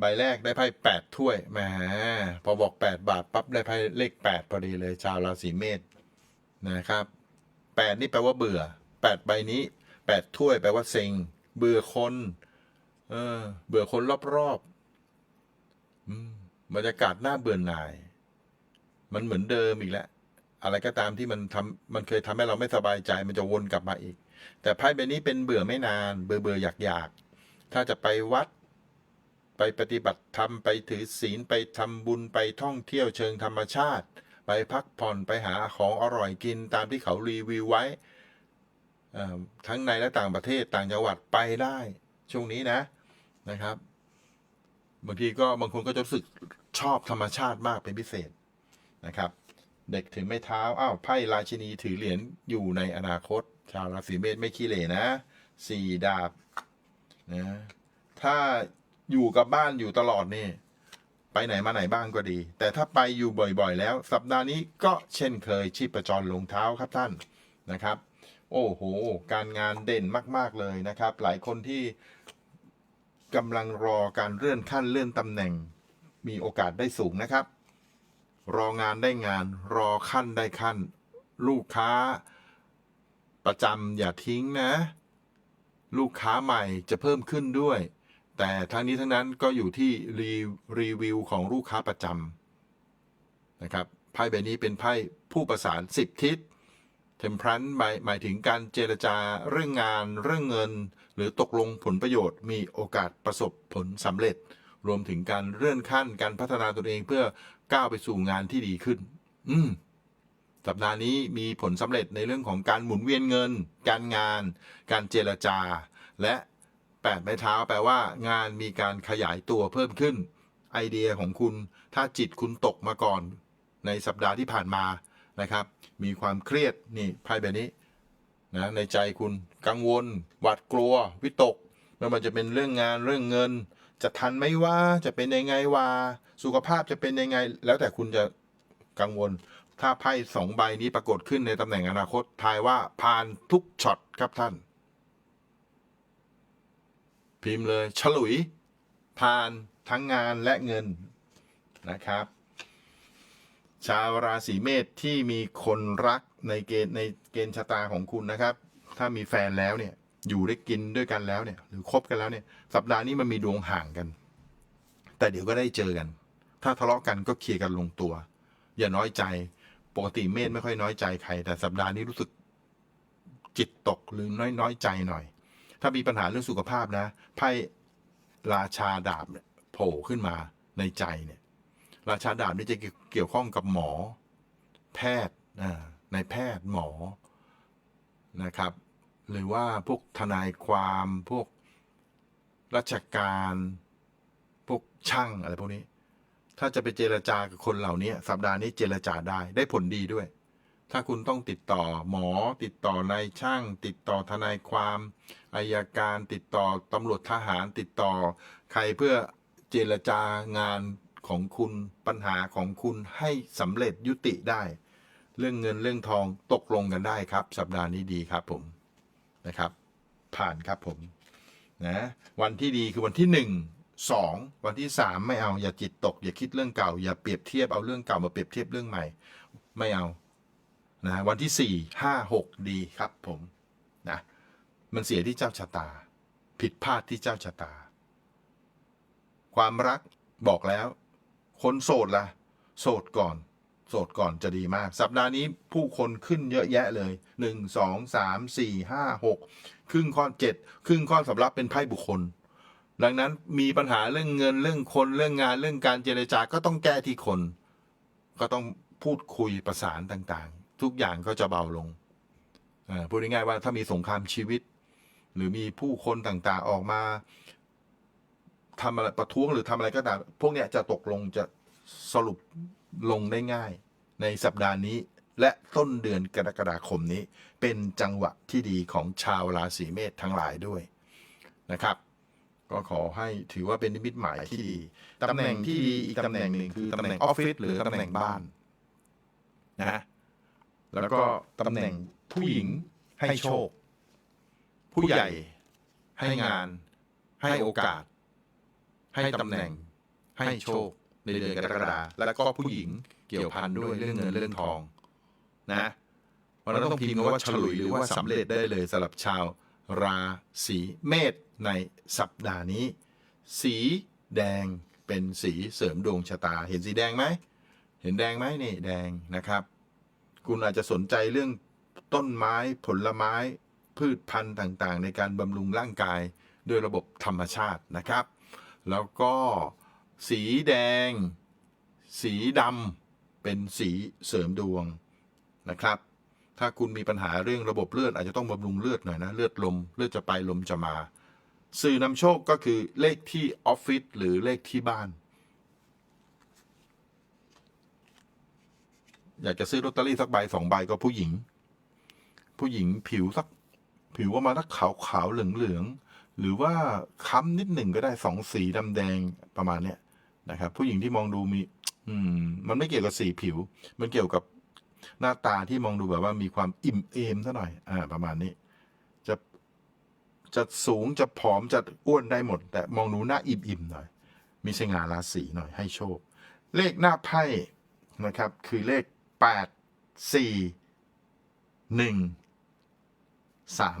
ใบแรกได้ไพ่แปดถ้วยแหมพอบอกแปดบาทปั๊บได้ไพ่เลขแปดพอดีเลยชาวราศีเมษนะครับแปดนี่แปลว่าเบื่อแปดใบนี้แปดถ้วยแปลว่าเซ็ง เบื่อคนเออเบื่อคนรอบๆมบรรยากาศน่าเบื่อหน่าย มันเหมือนเดิมอีกแล้วอะไรก็ตามที่มันทำมันเคยทำให้เราไม่สบายใจ มันจะวนกลับมาอีก แต่ไพ่ใบนี้เป็นเบื่อไม่นาน เบื่อเบื่ออยากอยากถ้าจะไปวัด ไปปฏิบัติธรรมไปถือศีลไปทำบุญไปท่องเที่ยวเชิงธรรมชาติ ไปพักผ่อนไปหาของอร่อยกินตามที่เขารีวิวไว้ ทั้งในและต่างประเทศต่างจังหวัดไปได้ ช่วงนี้นะนะครับบางทีก็บางคนก็จะรู้สึกชอบธรรมชาติมากเป็นพิเศษนะครับ เด็กถือไม้เท้าอ้าวไพ่ราชินีถือเหรียญอยู่ในอนาคต ชาวราศีเมษไม่ขี้เหร่นะสี่ดาบนะถ้า อยู่กับบ้านอยู่ตลอดนี่ไปไหนมาไหนบ้างก็ดี แต่ถ้าไปอยู่บ่อยๆ แล้ว สัปดาห์นี้ก็เช่นเคยชีพจรลงเท้าครับท่านนะครับ โอ้โห การงานเด่นมากๆเลยนะครับ หลายคนที่กำลังรอการเลื่อนขั้นเลื่อนตำแหน่ง มีโอกาสได้สูงนะครับ รองานได้งาน รอขั้นได้ขั้น ลูกค้า ประจำอย่าทิ้งนะ ลูกค้าใหม่จะเพิ่มขึ้นด้วย แต่ทั้งนี้ทั้งนั้นก็อยู่ที่รีรีวิวของลูกค้าประจำนะครับไพ่ใบนี้เป็นไพ่ผู้ประสานสิบทิศเทมพรันหมายหมายถึงการเจรจาเรื่องงานเรื่องเงิน หรือตกลงผลประโยชน์ มีโอกาสประสบผลสำเร็จ รวมถึงการเลื่อนขั้นการพัฒนาตนเองเพื่อก้าวไปสู่งานที่ดีขึ้น อืมสัปดาห์นี้มีผลสำเร็จในเรื่องของการหมุนเวียนเงิน การงาน การเจรจา และ แปดไม้เท้าแปลว่า งานมีการขยายตัวเพิ่มขึ้น ไอเดียของคุณถ้าจิตคุณตกมาก่อน ในสัปดาห์ที่ผ่านมานะครับ มีความเครียดนี่ไพ่แบบนี้นะในใจคุณกังวล หวาดกลัว วิตกไม่ว่าจะเป็นเรื่องงานเรื่องเงิน จะทันไหมว่าจะเป็นยังไงว่า สุขภาพจะเป็นยังไง แล้วแต่คุณจะกังวล ถ้าไพ่สองใบนี้ปรากฏขึ้นในตำแหน่งอนาคตทายว่าผ่านทุกช็อตครับท่าน พิมพ์เลยฉลุยผ่านทั้งงานและเงินนะครับ ชาวราศีเมษที่มีคนรักในเกณฑ์ในเกณฑ์ชะตาของคุณนะครับ ถ้ามีแฟนแล้วเนี่ยอยู่ได้กินด้วยกันแล้วเนี่ย หรือคบกันแล้วเนี่ย สัปดาห์นี้มันมีดวงห่างกัน แต่เดี๋ยวก็ได้เจอกัน ถ้าทะเลาะกันก็เคลียร์กันลงตัว อย่าน้อยใจปกติเมษไม่ค่อยน้อยใจใคร แต่สัปดาห์นี้รู้สึกจิตตกหรือน้อยน้อยใจหน่อย ถ้ามีปัญหาเรื่องสุขภาพนะไพ่ราชาดาบเนี่ยโผล่ขึ้นมาในใจเนี่ย ราชาดาบนี่จะเกี่ยวข้องกับหมอ แพทย์อ่านายแพทย์หมอนะครับ หรือว่าพวกทนายความพวกราชการ พวกช่างอะไรพวกนี้ ถ้าจะไปเจรจากับคนเหล่านี้ สัปดาห์นี้เจรจาได้ได้ผลดีด้วย ถ้าคุณต้องติดต่อหมอ ติดต่อนายช่าง ติดต่อทนายความอายการ ติดต่อตำรวจทหาร ติดต่อใครเพื่อเจรจางานของคุณปัญหาของคุณให้สำเร็จยุติได้ เรื่องเงินเรื่องทองตกลงกันได้ครับ สัปดาห์นี้ดีครับผมนะครับ ผ่านครับผมนะวันที่ดีคือวันที่หนึ่งสองวันที่สามไม่เอาอย่าจิตตก อย่าคิดเรื่องเก่า อย่าเปรียบเทียบเอาเรื่องเก่ามาเปรียบเทียบเรื่องใหม่ ไม่เอา นะวันที่สี่ห้าหกดีครับผมนะมันเสียที่เจ้าชะตา ผิดพลาดที่เจ้าชะตา ความรักบอกแล้ว คนโสดล่ะ โสดก่อน โสดก่อนจะดีมาก สัปดาห์นี้ผู้คนขึ้นเยอะแยะเลยหนึ่งสองสามสี่ห้าหกครึ่งข้อเจ็ดครึ่งข้อสำรับเป็นไพ่บุคคล ดังนั้นมีปัญหาเรื่องเงินเรื่องคนเรื่องงานเรื่องการเจรจาก็ต้องแก้ที่คน ก็ต้องพูดคุยประสานต่าง ทุกอย่างก็จะเบาลงอ่าพูดง่ายๆว่าถ้ามีสงครามชีวิต หรือมีผู้คนต่างๆออกมาทำอะไรประท้วงหรือทำอะไรก็ตามพวกเนี้ยจะตกลงจะสรุปลงได้ง่าย ในสัปดาห์นี้ และต้นเดือนกรกฎาคมนี้ เป็นจังหวะที่ดีของชาวราศีเมษทั้งหลายด้วยนะครับ ก็ขอให้ถือว่าเป็นนิมิตหมายที่ดีตำแหน่งที่ดีอีกตำแหน่งหนึ่งคือตำแหน่งออฟฟิศหรือตำแหน่งบ้านนะ แล้วก็ตำแหน่งผู้หญิงให้โชค ผู้ใหญ่ ให้งาน ให้โอกาส ให้ตำแหน่ง ให้โชค ในเดือนกรกฎาแล้วก็ผู้หญิงเกี่ยวพันด้วยเรื่องเงินเรื่องทอง นะวันนั้นต้องพิมพ์ว่าฉลุยหรือว่าสำเร็จได้เลยสำหรับชาวราศีเมษในสัปดาห์นี้ สีแดงเป็นสีเสริมดวงชะตา เห็นสีแดงไหม เห็นแดงไหมนี่แดงนะครับ คุณอาจจะสนใจเรื่องต้นไม้ผลไม้พืชพันธุ์ต่างๆ ในการบำรุงร่างกายด้วยระบบธรรมชาตินะครับ แล้วก็สีแดง สีดำเป็นสีเสริมดวงนะครับ ถ้าคุณมีปัญหาเรื่องระบบเลือดอาจจะต้องบำรุงเลือดหน่อยนะ เลือดลมเลือดจะไปลมจะมา สื่อนำโชคก็คือเลขที่ออฟฟิศหรือเลขที่บ้าน อยากจะซื้อลอตเตอรี่สักใบสองใบก็ผู้หญิง ผู้หญิงผิวสัก ผิวว่ามาสักขาวขาวเหลืองเหลืองหรือว่าค้ำนิดหนึ่งก็ได้สองสีดำแดงประมาณเนี้ยนะครับ ผู้หญิงที่มองดูมี อืม มันไม่เกี่ยวกับสีผิว มันเกี่ยวกับหน้าตาที่มองดูแบบว่ามีความอิ่มเอมซะหน่อย อ่า ประมาณนี้ จะจะสูงจะผอมจะอ้วนได้หมด แต่มองดูหน้าอิ่มๆหน่อย มีสง่าราศีหน่อยให้โชค เลขหน้าไพ่นะครับ คือเลข แปดสี่หนึ่งสาม